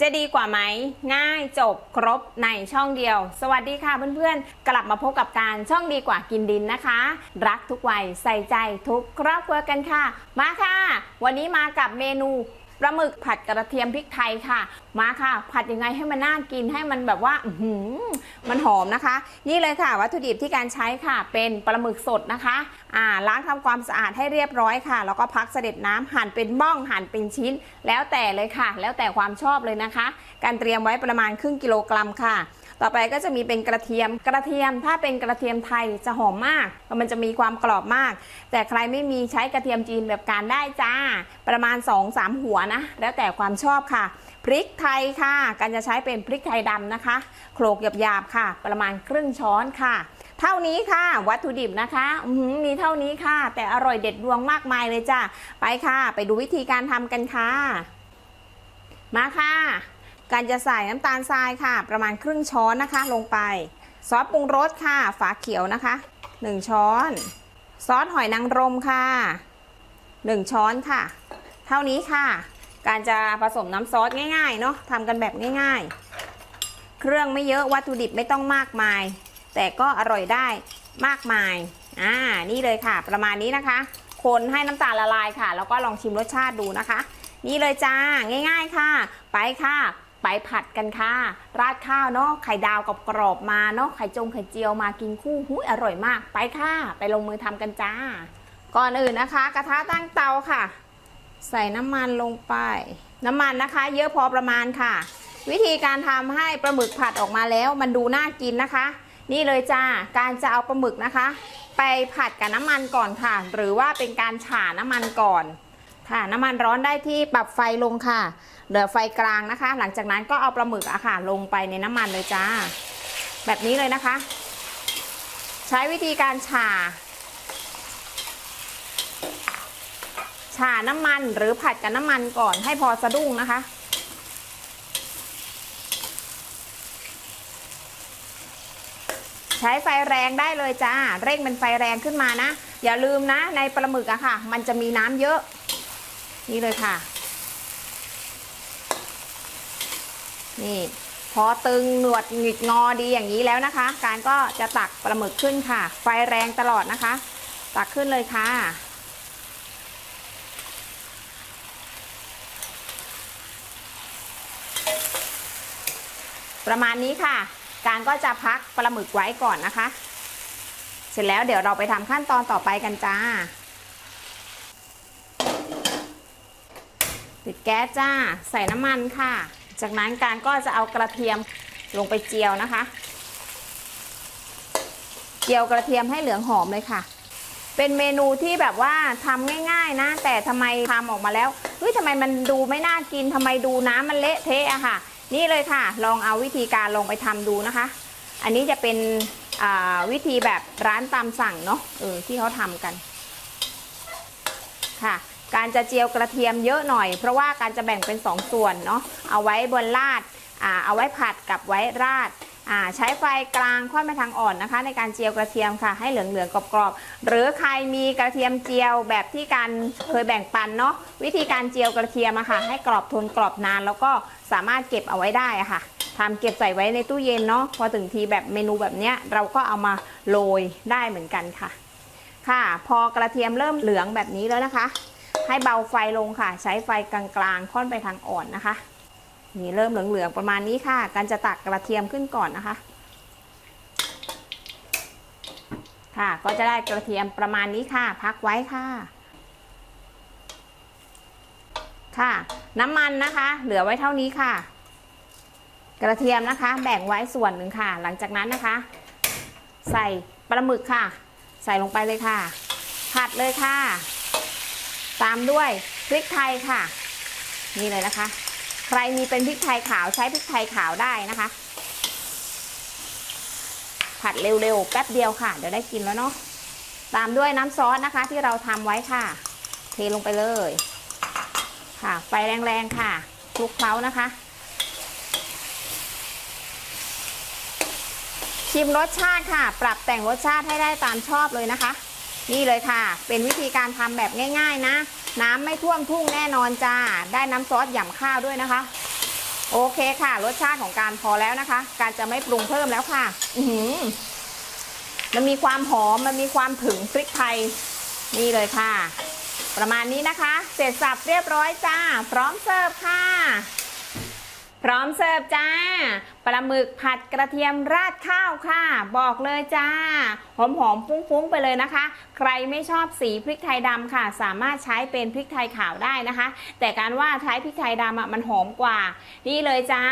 จะดีกว่าไหมง่ายจบครบในช่องเดียว สวัสดีค่ะเพื่อนๆ กลับมาพบกับการช่องดีกว่ากินดินนะคะ รักทุกวัยใส่ใจทุกครอบครัวกันค่ะ มาค่ะ วันนี้มากับเมนู ปลาหมึกผัดกระเทียมพริกไทยค่ะ มาค่ะ ผัดยังไงให้มันน่ากินให้มันแบบว่าอื้อหือมันหอมนะคะ นี่เลยค่ะ วัตถุดิบที่การใช้ค่ะ เป็นปลาหมึกสดนะคะอ่าล้างทำความสะอาดให้เรียบร้อยค่ะ แล้วก็พักเสด็จน้ำหั่นเป็นบ้องหั่นเป็นชิ้น แล้วแต่เลยค่ะ แล้วแต่ความชอบเลยนะคะ การเตรียมไว้ประมาณครึ่งกิโลกรัมค่ะ ต่อไปก็จะมีเป็นกระเทียมกระเทียมถ้าเป็นกระเทียมไทยจะหอมมากเพราะมันจะมีความกรอบมาก แต่ใครไม่มีใช้กระเทียมจีนแบบการได้จ้า ประมาณ 2-3 หัวนะ แล้วแต่ความชอบค่ะ พริกไทยค่ะ การจะใช้เป็นพริกไทยดำนะคะ โขลกหยาบๆค่ะ ประมาณครึ่งช้อนค่ะเท่านี้ค่ะ วัตถุดิบนะคะอื้อหือมีเท่านี้ค่ะ แต่อร่อยเด็ดดวงมากมายเลยจ้าไปค่ะ ไปดูวิธีการทำกันค่ะ มาค่ะ การจะใส่น้ำตาลทรายค่ะ ประมาณครึ่งช้อนนะคะ ลงไป ซอสปรุงรสค่ะ ฝาเขียวนะคะ 1 ช้อน ซอสหอยนางรมค่ะ 1 ช้อนค่ะ เท่านี้ค่ะ การจะผสมน้ำซอสง่ายๆเนาะทำกันแบบง่ายๆ เครื่องไม่เยอะวัตถุดิบไม่ต้องมากมาย แต่ก็อร่อยได้มากมายอ่านี่เลยค่ะ ประมาณนี้นะคะ คนให้น้ำตาลละลายค่ะ แล้วก็ลองชิมรสชาติดูนะคะ นี่เลยจ้าง่าย ๆค่ะ ไปค่ะ ไปผัดกันค่ะ ราดข้าวเนาะไข่ดาวกับกรอบๆมาเนาะไข่จงไข่เจียวมากินคู่หูยอร่อยมาก ไปค่ะ ไปลงมือทำกันจ้า ก่อนอื่นนะคะ กระทะตั้งเตาค่ะ ใส่น้ำมันลงไป น้ำมันนะคะ เยอะพอประมาณค่ะ วิธีการทำให้ปลาหมึกผัดออกมาแล้ว มันดูน่ากินนะคะ นี่เลยจ้าการจะเอาปลาหมึกนะคะ ไปผัดกับน้ำมันก่อนค่ะ หรือว่าเป็นการฉ่าน้ำมันก่อน ค่ะ น้ำมันร้อนได้ที่ปรับไฟลงค่ะ เหลือไฟกลางนะคะ หลังจากนั้นก็เอาปลาหมึกอะค่ะ ลงไปในน้ำมันเลยจ้า แบบนี้เลยนะคะ ใช้วิธีการฉ่าฉ่าน้ำมันหรือผัดกับน้ำมันก่อนให้พอสะดุ้งนะคะ ใช้ไฟแรงได้เลยจ้า เร่งเป็นไฟแรงขึ้นมานะ อย่าลืมนะในปลาหมึกอะค่ะ มันจะมีน้ำเยอะ นี่เลยค่ะ นี่ พอตึงหนวดหงิกงอดีอย่างนี้แล้วนะคะ การก็จะตักปลาหมึกขึ้นค่ะ ไฟแรงตลอดนะคะ ตักขึ้นเลยค่ะ ประมาณนี้ค่ะ การก็จะพักปลาหมึกไว้ก่อนนะคะ เสร็จแล้วเดี๋ยวเราไปทำขั้นตอนต่อไปกันจ้า ปิดแก๊สจ้า ใส่น้ำมันค่ะ จากนั้นการก็จะเอากระเทียมลงไปเจียวนะคะ เจียวกระเทียมให้เหลืองหอมเลยค่ะ เป็นเมนูที่แบบว่าทำง่ายๆนะ แต่ทำไมทำออกมาแล้วเฮ้ยทำไมมันดูไม่น่ากินทำไมดูน้ำมันเละเทะอะค่ะ นี่เลยค่ะ ลองเอาวิธีการลองไปทำดูนะคะ อันนี้จะเป็นวิธีแบบร้านตามสั่งเนาะเออที่เขาทำกันค่ะ การจะเจียวกระเทียมเยอะหน่อย เพราะว่าการจะแบ่งเป็น 2 ส่วนเนาะเอาไว้บนราดอาเอาไว้ผัดกับไว้ราดาใช้ไฟกลางค่อนไปทางอ่อนนะคะ ในการเจียวกระเทียมค่ะ ให้เหลืองๆกรอบๆหรือใครมีกระเทียมเจียวแบบที่การเคยแบ่งปันเนาะวิธีการเจียวกระเทียมอะค่ะ ให้กรอบทนกรอบนาน แล้วก็สามารถเก็บเอาไว้ได้อะค่ะทำเก็บใส่ไว้ในตู้เย็นเนาะพอถึงทีแบบเมนูแบบเนี้ยเราก็เอามาโรยได้เหมือนกันค่ะ ค่ะ พอกระเทียมเริ่มเหลืองแบบนี้แล้วนะคะ ให้เบาไฟลงค่ะ ใช้ไฟกลางๆ ค่อนไปทางอ่อนนะคะ นี่เริ่มเหลืองๆประมาณนี้ค่ะ การจะตักกระเทียมขึ้นก่อนนะคะ ค่ะ ก็จะได้กระเทียมประมาณนี้ค่ะ พักไว้ค่ะ ค่ะ น้ำมันนะคะ เหลือไว้เท่านี้ค่ะ กระเทียมนะคะ แบ่งไว้ส่วนหนึ่งค่ะ หลังจากนั้นนะคะ ใส่ปลาหมึกค่ะ ใส่ลงไปเลยค่ะ ผัดเลยค่ะ ตามด้วยพริกไทยค่ะ นี่เลยนะคะ ใครมีเป็นพริกไทยขาวใช้พริกไทยขาวได้นะคะ ผัดเร็วๆแป๊บเดียวค่ะ เดี๋ยวได้กินแล้วเนาะตามด้วยน้ำซอสนะคะ ที่เราทำไว้ค่ะ เทลงไปเลย ค่ะ ไฟแรงๆค่ะคลุกเคล้านะคะ ชิมรสชาติค่ะ ปรับแต่งรสชาติให้ได้ตามชอบเลยนะคะ นี่เลยค่ะ เป็นวิธีการทำแบบง่าย ๆ นะ น้ำไม่ท่วมทุ่งแน่นอนจ้า ได้น้ำซอสหย่ำข้าวด้วยนะคะ โอเคค่ะ รสชาติของการพอแล้วนะคะ การจะไม่ปรุงเพิ่มแล้วค่ะ อืมันมีความหอม มันมีความถึงพริกไทย นี่เลยค่ะ ประมาณนี้นะคะ เสร็จสับเรียบร้อยจ้า พร้อมเสิร์ฟค่ะ พร้อมเสิร์ฟจ้า ปลาหมึกผัดกระเทียมราดข้าวค่ะ บอกเลยจ้า หอมหอมๆฟุ้งๆไปเลยนะคะ ใครไม่ชอบสีพริกไทยดำค่ะ สามารถใช้เป็นพริกไทยขาวได้นะคะ แต่การว่าใช้พริกไทยดำมันหอมกว่า นี่เลยจ้า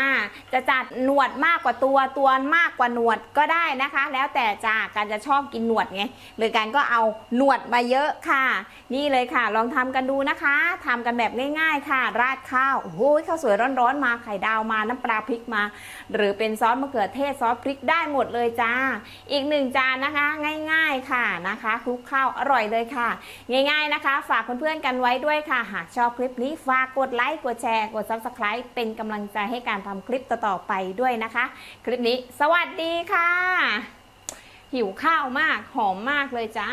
จะจัดหนวดมากกว่าตัวตัวมากกว่าหนวดก็ได้นะคะ แล้วแต่จ้าการจะชอบกินหนวดไงเลยการก็เอาหนวดมาเยอะค่ะ นี่เลยค่ะ ลองทำกันดูนะคะทำกันแบบง่าย ๆ ค่ะ ราดข้าวโอ้โหข้าวสวยร้อนๆมาไข่ดาาวมาน้ำปลาพริกมา หรือเป็นซอสมะเขือเทศซอสพริกได้หมดเลยจ้า อีกหนึ่งจานนะคะง่ายๆค่ะนะคะคลุกข้าวอร่อยเลยค่ะ ง่ายๆนะคะ ฝากเพื่อนๆกันไว้ด้วยค่ะ หากชอบคลิปนี้ฝากกดไลค์กดแชร์กด subscribe เป็นกำลังใจให้การทำคลิปต่อๆไปด้วยนะคะ คลิปนี้สวัสดีค่ะ หิวข้าวมากหอมมากเลยจ้า